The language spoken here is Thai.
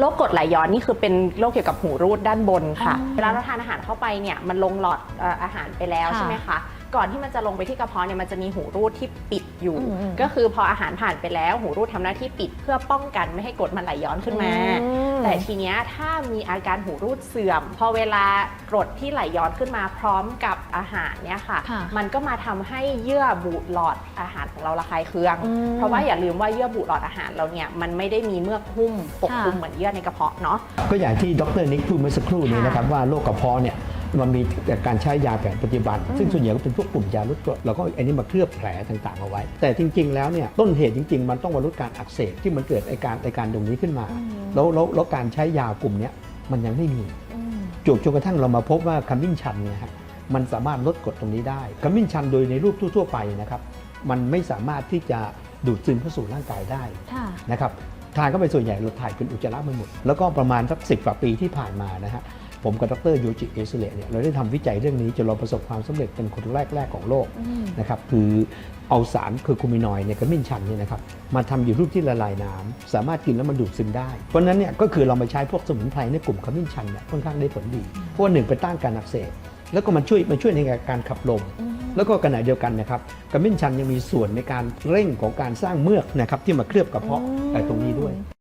โรคกรดไหลย้อนนี่คือเป็นโรคเกี่ยวกับหูรูดด้านบนค่ะอ๋อเวลาเราทานอาหารเข้าไปเนี่ยมันลงหลอดเอ่ออาหารไปแล้วค่ะ ใช่ไหมคะ ก่อนที่มันจะลงไปที่กระเพาะเนี่ยมันจะมีหูรูดที่ปิดอยู่อืมอืมก็คือพออาหารผ่านไปแล้วหูรูดทำหน้าที่ปิดเพื่อป้องกันไม่ให้กรดมันไหลย้อนขึ้นมาอืมแต่ทีเนี้ยถ้ามีอาการหูรูดเสื่อม พอเวลากรดที่ไหลย้อนขึ้นมาพร้อมกับอาหารเนี่ยค่ะค่ะมันก็มาทำให้เยื่อบุหลอดอาหารของเราระคายเคืองอืมเพราะว่าอย่าลืมว่าเยื่อบุหลอดอาหารเราเนี่ยมันไม่ได้มีเมือกหุ้มปกคลุมค่ะเหมือนเยื่อในกระเพาะเนาะก็อย่างที่ดรนิกพูดเมื่อสักครู่นี้ค่ะนะครับว่าโรคกระเพาะเนี่ย มันมีแต่การใช้ยาแผนปัจจุบัน ซึ่งส่วนใหญ่ก็เป็นพวกกลุ่มยาลดกรดแล้วก็อันนี้มาเคลือบแผลต่างๆเอาไว้ แต่จริง ๆ แล้วเนี่ยต้นเหตุจริง ๆ มันต้องมาลดการอักเสบที่มันเกิดไอการไอการตรงนี้ขึ้นมาอืมแล้วแล้วแล้วการใช้ยากลุ่มเนี้ยมันยังไม่มีอืมจนจนกระทั่งเรามาพบว่าขมิ้นชันเนี่ยฮะมันสามารถลดกรดตรงนี้ได้ขมิ้นชันโดยในรูปทั่วๆไปนะครับมันไม่สามารถที่จะดูดซึมเข้าสู่ร่างกายได้ค่ะนะครับทานเข้าไปส่วนใหญ่เราถ่ายเป็นอุจจาระไปหมด แล้วก็ประมาณสักสิกว่าปีที่ผ่านมานะฮะ ผมกับดรยูจิเอสเลเนี่ยเราได้ทำวิจัยเรื่องนี้จนเราประสบความสำเร็จเป็นคนแรก ๆ ของโลกอืมนะครับคือเอาสารคือคูมินอยด์ในกระมิ้นชันเนี่ยนะครับมาทำอยู่รูปที่ละลายน้ำสามารถกินแล้วมันดูดซึมได้ เพราะฉะนั้นเนี่ยก็คือเรามาใช้พวกสมุนไพรในกลุ่มขมิ้นชันเนี่ยค่อนข้างได้ผลดีเพราะว่าหนึ่งไปต้านการอักเสบแล้วก็มันช่วยมันช่วยในการขับลมอืมแล้วก็ขณะเดียวกันนะครับกระมิ้นชันยังมีส่วนในการเร่งของการสร้างเมือกนะครับที่มาเคลือบกระเพาะอืมไอ้ตรงนี้ด้วย